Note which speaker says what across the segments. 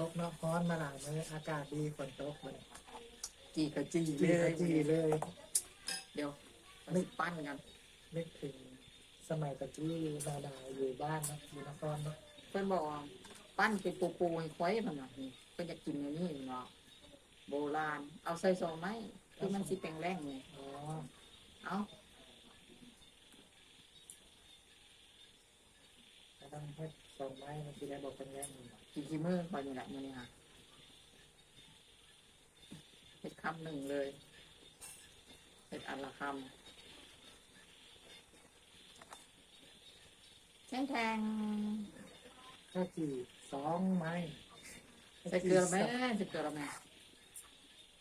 Speaker 1: ตกเนาะร้อนมาหลายมื้ออากาศดีฝนตกมัน
Speaker 2: จีกับจี
Speaker 1: จี
Speaker 2: เลย
Speaker 1: จีเลย
Speaker 2: เดี๋ยวเราสิปั้นกัน
Speaker 1: นึกถึงสมัยตะกี้นาดาอยู่บ้านเนาะอยู่นครเนาะ
Speaker 2: เพื่อนบอกว่าปั้นเป็นปูปูให้ควายมันน่ะนี่เพื่อนจะกินอย่างนี้เนาะโบราณ เอาใส่ซองไหมคือมันสิแปลงแรงไง
Speaker 1: อ๋อ
Speaker 2: เอา
Speaker 1: แต่ต้องให้สองไม้มันจะได้บอกเป็นแรงหนึ่ง
Speaker 2: กินกี่มื้อคอยนี่แหละมื้อนี้ค่ะเห็ดคำหนึ่งเลยเห็ดอันละคำแทงแทง
Speaker 1: ข้าวจีสองไม้
Speaker 2: ใส่เกลือไหมใส่เกลือไหม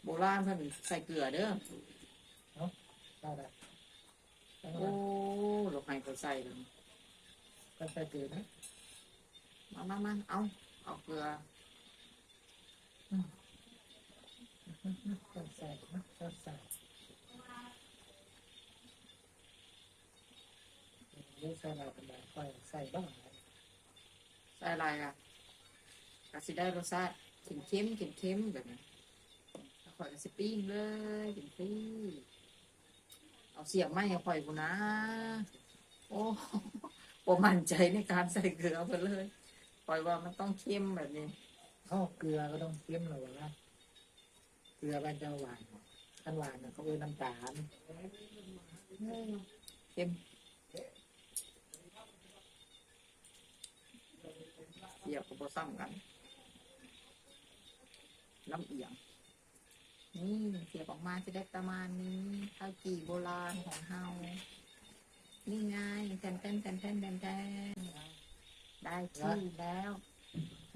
Speaker 2: โบราณเพิ่นใส่เกลือเด้อ
Speaker 1: ได้ได้
Speaker 2: โอ้ลูกไห้เขาใส่เลย
Speaker 1: ก็ใส่เกลือนะ
Speaker 2: มามามาเอาเอาเกลือ
Speaker 1: ก็ใส่นะก็ใส่เลือกใส่อะไรกันบ้างค่อยใส่บ้าง
Speaker 2: ใส่อะไรอะกะสิได้รสชาติเค็มเค็มเค็มเค็มแบบนี้ข่อยก็สิปิ้งเลยกินฟรีเอาเสียบไม้ข่อยกูนะ โอ้ ผมมั่นใจในการใส่เกลือไปเลยข่อยว่ามันต้องเค็มแบบนี้
Speaker 1: ข้าวเกลือก็ต้องเค็มหน่อยว่าเกลือมันจะหวานขั้นหวานเนี่ยเขาเป็นน้ำตาล
Speaker 2: เค็มเสียบกับโบซ้ำกันลำเอียงนี่เสียบออกมาจะได้ประมาณนี้ข้าวจี่โบราณของเฮา นี่ไงแทนแทนแทนแทนแทนแทนได้ที่แล้ว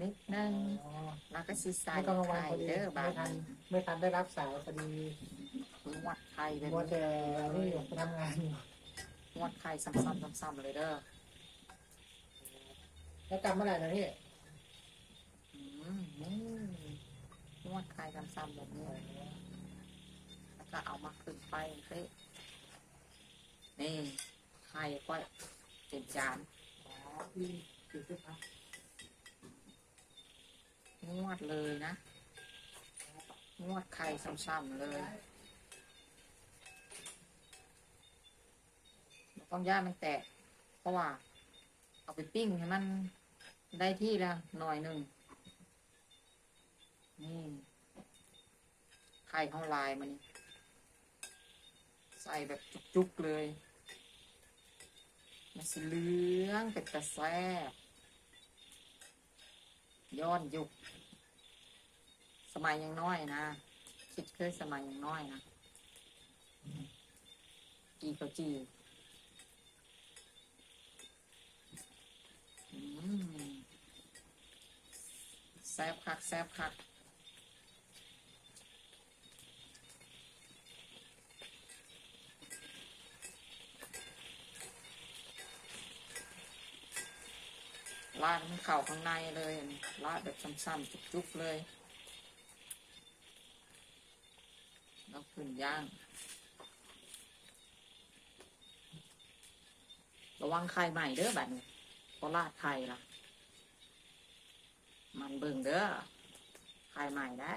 Speaker 2: นิดนึง
Speaker 1: อ๋อ
Speaker 2: แล้วก็สิใส่
Speaker 1: ไม่ต้องระวัง
Speaker 2: ไข่
Speaker 1: พอดี
Speaker 2: เด้อบา
Speaker 1: ไม่
Speaker 2: ด
Speaker 1: ทันไม่ทันได้รับสายพอดี
Speaker 2: นวดไข่แบบ
Speaker 1: มัว
Speaker 2: นี้
Speaker 1: แต่นี่อยู่ทำงานอยู่
Speaker 2: นวดไข่ซ้ำๆซ้ำๆเลยเด้อ
Speaker 1: แล้วกลับเมื่อไหร่นะพี่
Speaker 2: อืมนี่นวดไข่ซ้ำๆแบบนี้แล้วก็เอามาขึ้นไปเป๊ะนี่ ไข่ก็เป็นจาน
Speaker 1: อ๋อพี่คือซื้อพัก
Speaker 2: นวดเลยนะ นวดไข่ซ้ำๆเลยต้องย่ามันแตก เพราะว่า เอาไปปิ้งให้มันได้ที่แล้วหน่อยหนึ่งนี่ไข่ข้าวลายมันนี่ใส่แบบจุกๆเลย มันสีเหลืองเป็นตะแซ่ย้อนยุคสมัยยังน้อยนะคิดเคยสมัยยังน้อยนะจีก็จีแซบคักแซบคัก ลาดมันเข่าข้างในเลยลาดแบบซ้ำๆจุกๆเลยแล้วขึ้นย่าง ระวังไข่ใหม่เด้อแบบนี้เพราะลาดไข่ล่ะ มันเบิ่งเด้อไข่ใหม่ได้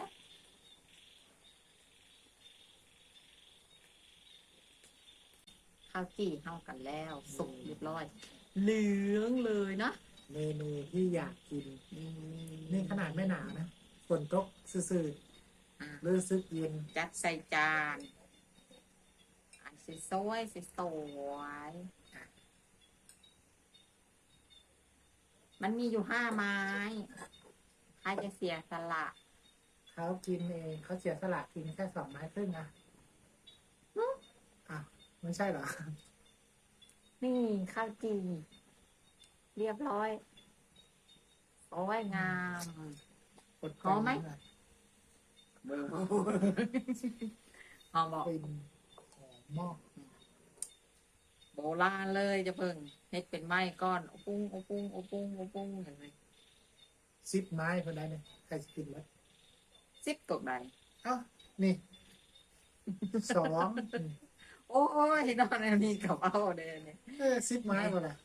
Speaker 2: ข้าวจี่เข้ากันแล้วสุกเรียบร้อย เหลืองเลยนะ
Speaker 1: เมนูที่อยากกิน
Speaker 2: นี่
Speaker 1: นี่ขนาดไม่หนาวนะฝนตกซื่อ
Speaker 2: อะ
Speaker 1: ๆรู้สึกเย็น
Speaker 2: จัดใส่จาน อันสสวยๆสวยๆอะมันมีอยู่ห้าไม้ ใครจะเสียสละ
Speaker 1: เขากินเองเขาเสียสละกินแค่สองไม้ครึ่งนะอะไม่ใช่เหรอ
Speaker 2: นี่ข้าวจี เรียบร้อยสวยงาม
Speaker 1: กด
Speaker 2: หอมไหม เบอร์หอมบอก
Speaker 1: เป็นหอมหม้อ
Speaker 2: โบราณเลยจะเพิ่งเฮ็ดเป็นไม้ก้อนโอปุ้งโอปุ้งโอปุ้งโอปุ้งเห็นไหม
Speaker 1: ซิปไม้คนใดเนี่ยใครจะกินไหม
Speaker 2: ซิปตกใด
Speaker 1: เอ้านี่ สอง
Speaker 2: โอ้ยนอนอันนี้กับเอาเดนเนี่ย
Speaker 1: เออซิปไม้หมดเลย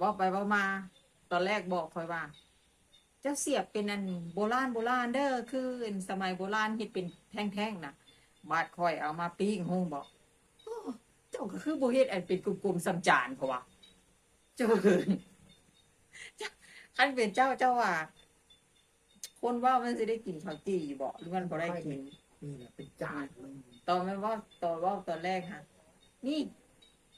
Speaker 2: บอกไปบอกมา ตอนแรกบอกคอยว่า เจ้าเสียบเป็นอันโบราณโบราณเด้อคืออันสมัยโบราณเฮ็ดเป็นแท่งๆนะบาดคอยเอามาปิ้งหุงบอกโอ้เจ้าก็คือบ่เฮ็ดอันเป็นกลมๆสำจานเพราะว่าเจ้าคือเจ้าคันเป็นเจ้าเจ้าว่า คนว่ามันสิได้กินข้าวจี่บ่หรือมันบ่ได้กิน
Speaker 1: นี่แหละเป็นจานมัน
Speaker 2: ตอนไม่ว่าตอนว่าตอนแรกฮะนี่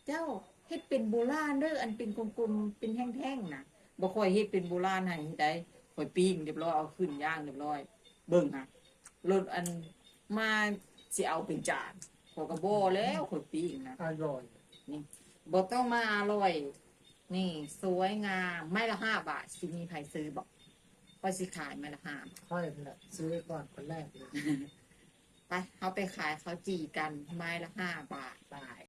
Speaker 2: เจ้า เฮ็ดเป็นโบราณเด้ออันเป็นกลมๆเป็นแท่งๆนะบ่ค่อยเฮ็ดเป็นโบราณให้ได้ค่อยปิ้งเรียบร้อยเอาขึ้นย่างเรียบร้อย เบิ่งฮะรถอันมาสิเอาเป็นจานขอยก็บ่แล้วค่อยปิ้งนะ
Speaker 1: อร่อย
Speaker 2: บ่ต้องมาอร่อย นี่ สวยงามไม้ละห้าบาทสิมีใครซื้อบ่ค่อยสิขายไม้ละห้าบาท
Speaker 1: ค่อยนี่แหละซื้อก่อนคนแรกเลย
Speaker 2: ไปเอาไปขายเขาวจี่กันไม้ละห้าบาท
Speaker 1: ตาย